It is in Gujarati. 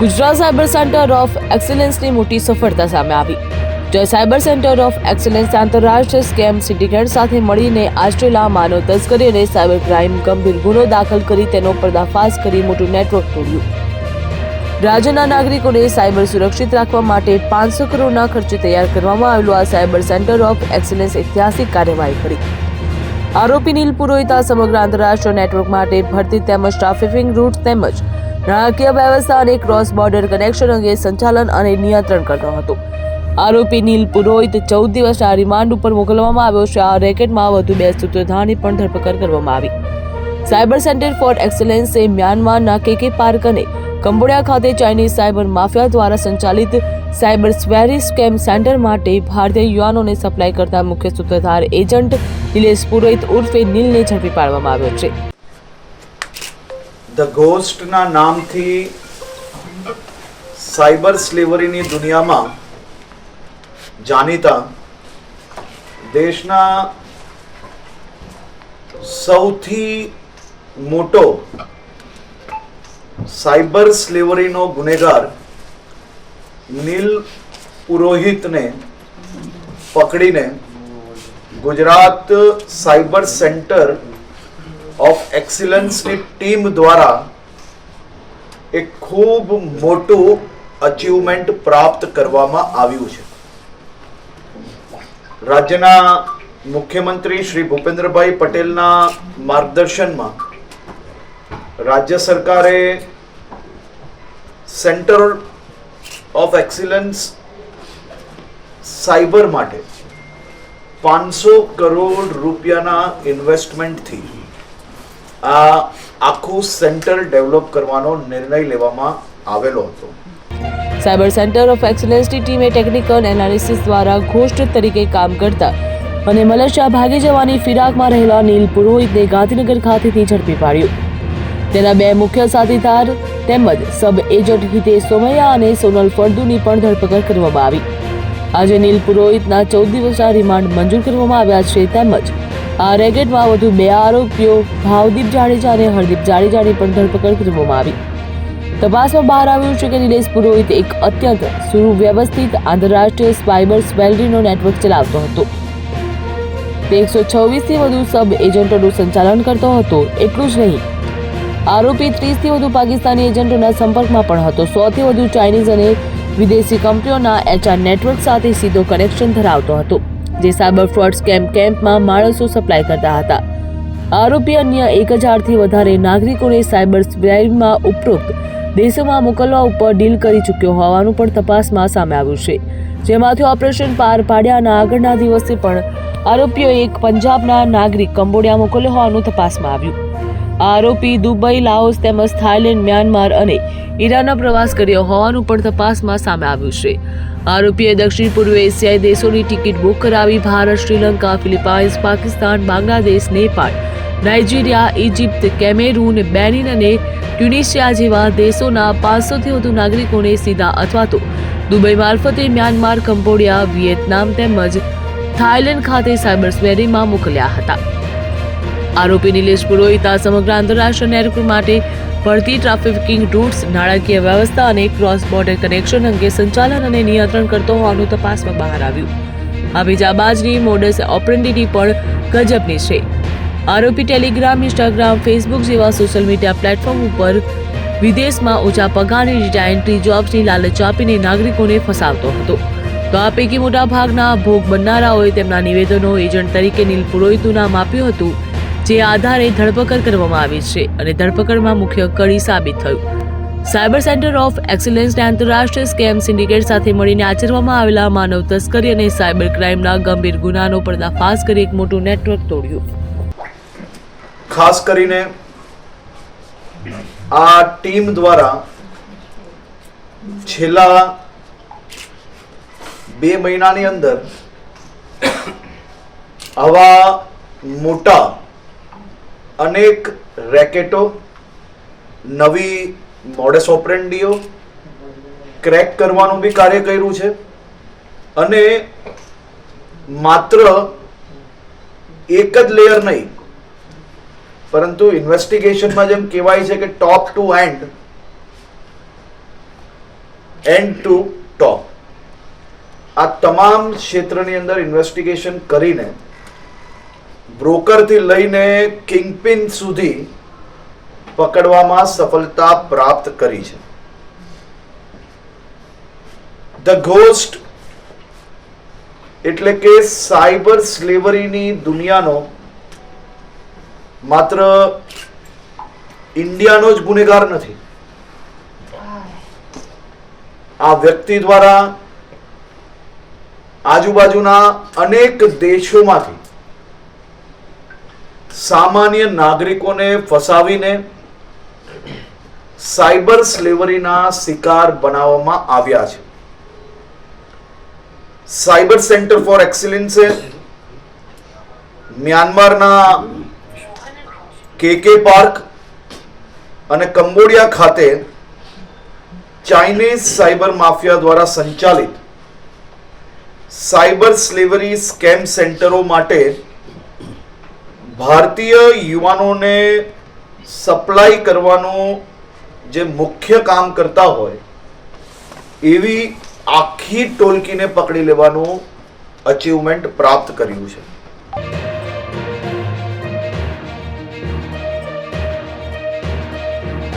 ગુજરાત સાયબર સેન્ટર ઓફ એક્સેલન્સની મોટી સફળતા સામે આવી. જે સાયબર સેન્ટર ઓફ એક્સેલન્સ આંતરરાષ્ટ્રીય સ્કેમ સિન્ડિકેટ સાથે મળીને આસ્ટ્રેલા માનવ તસ્કરી અને સાયબર ક્રાઇમ ગંભીર ગુનો દાખલ કરી તેનો પર્દાફાશ કરી મોટું નેટવર્ક તોડ્યું. રાજ્યના નાગરિકોને સાયબર સુરક્ષિત રાખવા માટે પાંચસો કરોડના ખર્ચે તૈયાર કરવામાં આવેલું આ સાયબર સેન્ટર ઓફ એક્સેલન્સ ઐતિહાસિક કાર્યવાહી કરી. આરોપી નીલ પુરોહિત સમગ્ર આંતરરાષ્ટ્રીય નેટવર્ક માટે ભરતી તેમજ ટ્રાફિકિંગ રૂટ તેમજ નાણાકીય વ્યવસ્થા અને ક્રોસ બોર્ડર કનેક્શન અંગે સંચાલન અને નિયંત્રણ કરતો હતો. આરોપી નીલ પુરોહિત ચૌદ દિવસના રિમાન્ડ ઉપર મોકલવામાં આવ્યો છે. આ રેકેટમાં વધુ બે સૂત્રધારની પણ ધરપકડ કરવામાં આવી. સાયબર સેન્ટર ફોર એક્સલન્સ મ્યાનમારના કેકે પાર્ક અને કંબોડિયા ખાતે ચાઇનીઝ સાયબર માફિયા દ્વારા સંચાલિત સાયબર સ્વેરી સ્કેમ સેન્ટર માટે ભારતીય યુવાનોને સપ્લાય કરતા મુખ્ય સૂત્રધાર એજન્ટ નિલેશ પુરોહિત ઉર્ફે નીલને ઝડપી પાડવામાં આવ્યો છે. ધ ઘોસ્ટના નામથી સાયબર સ્લેવરીની દુનિયામાં જાણીતા દેશના સૌથી મોટો સાયબર સ્લેવરીનો ગુનેગાર નીલ પુરોહિતને પકડીને ગુજરાત સાયબર સેન્ટર ઓફ એક્સિલન્સની ટીમ દ્વારા એક ખૂબ મોટું અચીવમેન્ટ પ્રાપ્ત કરવામાં આવ્યું છે. રાજ્યના મુખ્યમંત્રી શ્રી ભૂપેન્દ્રભાઈ પટેલના માર્ગદર્શનમાં રાજ્ય સરકારે સેન્ટર ઓફ એક્સિલન્સ સાયબર માટે પાંચસો કરોડ રૂપિયાના ઇન્વેસ્ટમેન્ટથી આ આખું સેન્ટર ડેવલપ કરવાનો નિર્ણય લેવામાં આવેલો હતો. સાયબર સેન્ટર ઓફ એક્સલન્સની ટીમે ટેકનિકલ એનાલિસિસ દ્વારા ઘોષ્ટ તરીકે કામ કરતા અને મલેશિયા ભાગી જવાની ફિરાકમાં રહેલા નીલ પુરોહિતને ગાંધીનગર ખાતેથી ઝડપી પાડ્યું. તેના બે મુખ્ય સાથીદાર તેમજ સબ એજન્ટ હિતેશ સોમૈયા અને સોનલ ફળદુની પણ ધરપકડ કરવામાં આવી. આજે નીલ પુરોહિતના ચૌદ દિવસના રિમાન્ડ મંજૂર કરવામાં આવ્યા છે તેમજ આ રેકેટમાં વધુ બે આરોપીઓ ભાવદીપ જાડેજા અને હરદીપ જાડેજાની પણ ધરપકડ કરવામાં આવી. તપાસમાં બહાર આવ્યું છે કે નિલેશ પુરોહિત એક અત્યંત સુવ્યવસ્થિત આંતરરાષ્ટ્રીય સ્પાઇબર સ્વેલરીનો નેટવર્ક ચલાવતો હતો. તે એકસો છવ્વીસથી વધુ સબ એજન્ટોનું સંચાલન કરતો હતો, એટલું જ નહીં. આરોપી ત્રીસથી વધુ પાકિસ્તાની એજન્ટોના સંપર્કમાં પણ હતો, સોથી વધુ ચાઇનીઝ અને વિદેશી કંપનીઓના એચઆર નેટવર્ક સાથે સીધો કનેક્શન ધરાવતો હતો. જે સાયબર ફ્રોડ સ્કેમ કેમ્પમાં માણસો સપ્લાય કરતા હતા. આરોપી અન્ય એક હજારથી વધારે નાગરિકોને સાયબર ક્રાઇમમાં ઉપરોક્ત દેશોમાં મોકલવા ઉપર ડીલ કરી ચૂક્યો હોવાનું પણ તપાસમાં સામે આવ્યું છે. જેમાંથી ઓપરેશન પાર પાડ્યાના આગળના દિવસે પણ આરોપીઓ એક પંજાબના નાગરિક કંબોડિયા મોકલ્યો હોવાનું તપાસમાં આવ્યું. આરોપી દુબઈ, લાઓસ તેમજ થાઇલેન્ડ, મ્યાનમાર અને ઈરાનનો પ્રવાસ કર્યો હોવાનું પણ તપાસમાં સામે આવ્યું છે. આરોપીએ દક્ષિણ પૂર્વ એશિયાઈ દેશોની ટિકિટ બુક કરાવી Bharat, Sri Lanka, Philippines, Pakistan, Bangladesh, Nepal, Nigeria Egypt Cameroon, Benin અને ટ્યુનિશિયા જેવા દેશોના પાંચસોથી વધુ નાગરિકોને સીધા અથવા તો દુબઈ મારફતે મ્યાનમાર, કંબોડિયા, વિયેતનામ તેમજ થાઇલેન્ડ ખાતે સાયબર સ્વેરીમાં મોકલ્યા હતા. આરોપી નિલેશ પુરોહિત આ સમગ્ર આંતરરાષ્ટ્રીય નેટવર્ક માટે ભરતી ટ્રાફિકિંગ રૂટ્સ નાણાકીય વ્યવસ્થા અને ક્રોસ બોર્ડર કનેક્શન અંગે સંચાલન અને નિયંત્રણ કરતો હોવાનું તપાસમાં બહાર આવ્યું. આ જાબાજની મોડસ ઓપરેન્ડીની પણ ગજબની છે. આરોપી ટેલિગ્રામ, ઇન્સ્ટાગ્રામ, ફેસબુક જેવા સોશિયલ મીડિયા પ્લેટફોર્મ ઉપર વિદેશમાં ઓછા પગારની ડેટા એન્ટ્રી જોબ્સની લાલચ આપીને નાગરિકોને ફસાવતો હતો. તો આ પૈકી મોટા ભાગના ભોગ બનનારાઓએ તેમના નિવેદનો એજન્ટ તરીકે નીલ પુરોહિતનું નામ આપ્યું હતું. જે આધારે ધરપકડ કરવામાં આવી છે અને ધરપકડમાં મુખ્ય કડી સાબિત થયું. સાયબર સેન્ટર ઓફ એક્સલન્સને આંતરરાષ્ટ્રીય સ્કેમ સિન્ડિકેટ સાથે મળીને આચરવામાં આવેલા માનવ તસ્કરી અને સાયબર ક્રાઇમના ગંભીર ગુનાનો પર્દાફાશ કરી એક મોટું નેટવર્ક તોડ્યું. ખાસ કરીને આ ટીમ દ્વારા છેલ્લા બે મહિનાની અંદર આવા મોટા અનેક રેકેટો, નવી મોડેસ ઓપરેન્ડીઓ ક્રેક કરવાનું બી કાર્ય કર્યું છે. અને માત્ર એક જ લેયર નહીં, પરંતુ ઇન્વેસ્ટિગેશનમાં જેમ કહેવાય છે કે top to end end to top. આ તમામ ક્ષેત્રની અંદર ઇન્વેસ્ટિગેશન કરીને બ્રોકરથી લઈને કિંગપિન સુધી પકડવામાં સફળતા પ્રાપ્ત કરી છે. ધ ઘોસ્ટ એટલે કે સાયબર સ્લેવરીની દુનિયાનો માત્ર ઇન્ડિયાનો જ ગુનેગાર નથી. આ વ્યક્તિ દ્વારા આજુબાજુના અનેક દેશોમાંથી સામાન્ય નાગરિકોને ફસાવીને સાયબર સ્લેવરીના શિકાર બનાવવામાં આવ્યા છે. સાયબર સેન્ટર ફોર એક્સિલન્સે મ્યાનમારના કેકે પાર્ક અને કંબોડિયા ખાતે ચાઇનીઝ સાયબર માફિયા દ્વારા સંચાલિત સાયબર સ્લેવરી સ્કેમ સેન્ટરો માટે ભારતીય યુવાનોને સપ્લાય કરવાનું જે મુખ્ય કામ કરતા હોય, એવી આખી ટોલકીને પકડી લેવાનું અચીવમેન્ટ પ્રાપ્ત કર્યું છે.